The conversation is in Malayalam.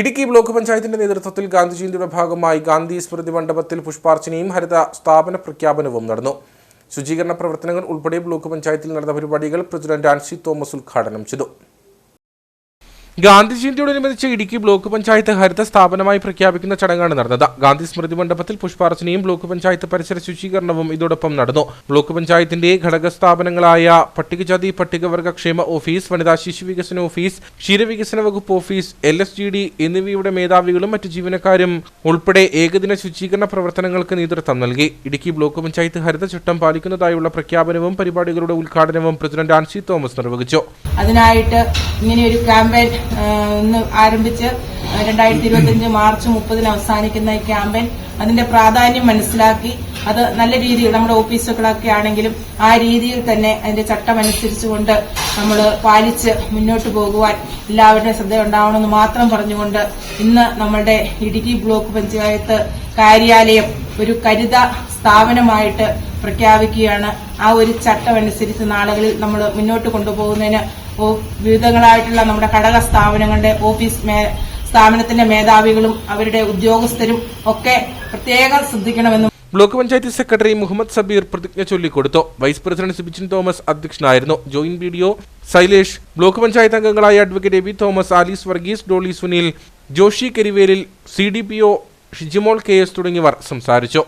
ഇടുക്കി ബ്ലോക്ക് പഞ്ചായത്തിന്റെ നേതൃത്വത്തിൽ ഗാന്ധി ജയന്തിയുടെ ഭാഗമായി ഗാന്ധി സ്മൃതി മണ്ഡപത്തിൽ പുഷ്പാർച്ചനയും ഹരിത സ്ഥാപന പ്രഖ്യാപനവും നടന്നു. ശുചീകരണ പ്രവർത്തനങ്ങൾ ഉൾപ്പെടെ ബ്ലോക്ക് പഞ്ചായത്തിൽ നടന്ന പരിപാടികൾ പ്രസിഡന്റ് ആൻസി തോമസ് ഉദ്ഘാടനം ചെയ്തു. ഗാന്ധി ജയന്തിയോടനുബന്ധിച്ച് ഇടുക്കി ബ്ലോക്ക് പഞ്ചായത്ത് ഹരിത സ്ഥാപനമായി പ്രഖ്യാപിക്കുന്ന ചടങ്ങാണ് നടന്നത്. ഗാന്ധി സ്മൃതി മണ്ഡപത്തിൽ പുഷ്പാർച്ചനയും ബ്ലോക്ക് പഞ്ചായത്ത് പരിസര ശുചീകരണവും ഇതോടൊപ്പം നടന്നു. ബ്ലോക്ക് പഞ്ചായത്തിന്റെ ഘടക സ്ഥാപനങ്ങളായ പട്ടികജാതി പട്ടികവർഗ ക്ഷേമ ഓഫീസ് വനിതാ ശിശു വികസന ഓഫീസ് ക്ഷീരവികസന വകുപ്പ് office L S G D എന്നിവയുടെ മേധാവികളും മറ്റു ജീവനക്കാരും ഉൾപ്പെടെ ഏകദിന ശുചീകരണ പ്രവർത്തനങ്ങൾക്ക് നേതൃത്വം നൽകി. ഇടുക്കി ബ്ലോക്ക് പഞ്ചായത്ത് ഹരിത ചട്ടം പാലിക്കുന്നതായുള്ള പ്രഖ്യാപനവും പരിപാടികളുടെ ഉദ്ഘാടനവും പ്രസിഡന്റ് ആൻസി തോമസ് നിർവഹിച്ചു. അതിനായിട്ട് ഇങ്ങനെ ഒരു ക്യാമ്പയിൻ ഇന്ന് ആരംഭിച്ച് രണ്ടായിരത്തി ഇരുപത്തിയഞ്ച് മാർച്ച് മുപ്പതിന് അവസാനിക്കുന്ന ഈ ക്യാമ്പയിൻ അതിന്റെ പ്രാധാന്യം മനസ്സിലാക്കി അത് നല്ല രീതിയിൽ നമ്മുടെ ഓഫീസുകളൊക്കെ ആണെങ്കിലും ആ രീതിയിൽ തന്നെ അതിന്റെ ചട്ടമനുസരിച്ചുകൊണ്ട് നമ്മൾ പാലിച്ച് മുന്നോട്ട് പോകുവാൻ എല്ലാവരുടെയും ശ്രദ്ധ ഉണ്ടാവണമെന്ന് മാത്രം പറഞ്ഞുകൊണ്ട് ഇന്ന് നമ്മളുടെ ഇടുക്കി ബ്ലോക്ക് പഞ്ചായത്ത് കാര്യാലയം ഒരു കരുത സ്ഥാപനമായിട്ട് പ്രഖ്യാപിക്കുകയാണ്. ആ ഒരു ചട്ടം അനുസരിച്ച് നാളുകളിൽ നമ്മൾ മുന്നോട്ട് കൊണ്ടുപോകുന്നതിന് വിവിധങ്ങളായിട്ടുള്ള നമ്മുടെ ഘടക സ്ഥാപനങ്ങളുടെ ഓഫീസ് സ്ഥാപനത്തിന്റെ മേധാവികളും അവരുടെ ഉദ്യോഗസ്ഥരും ഒക്കെ പ്രത്യേകം ശ്രദ്ധിക്കണമെന്നും ബ്ലോക്ക് പഞ്ചായത്ത് സെക്രട്ടറി മുഹമ്മദ് സബീർ പ്രതിജ്ഞ ചൊല്ലിക്കൊടുത്തു. വൈസ് പ്രസിഡന്റ് സിബിച്ചിൻ തോമസ് അധ്യക്ഷനായിരുന്നു. Joint B Sailesh. Block panchayat അംഗങ്ങളായ advocate B Thomas Alice Varghese Dolly Sunil Joshi Karivelil C D P O Shijimol K S തുടങ്ങിയവർ സംസാരിച്ചു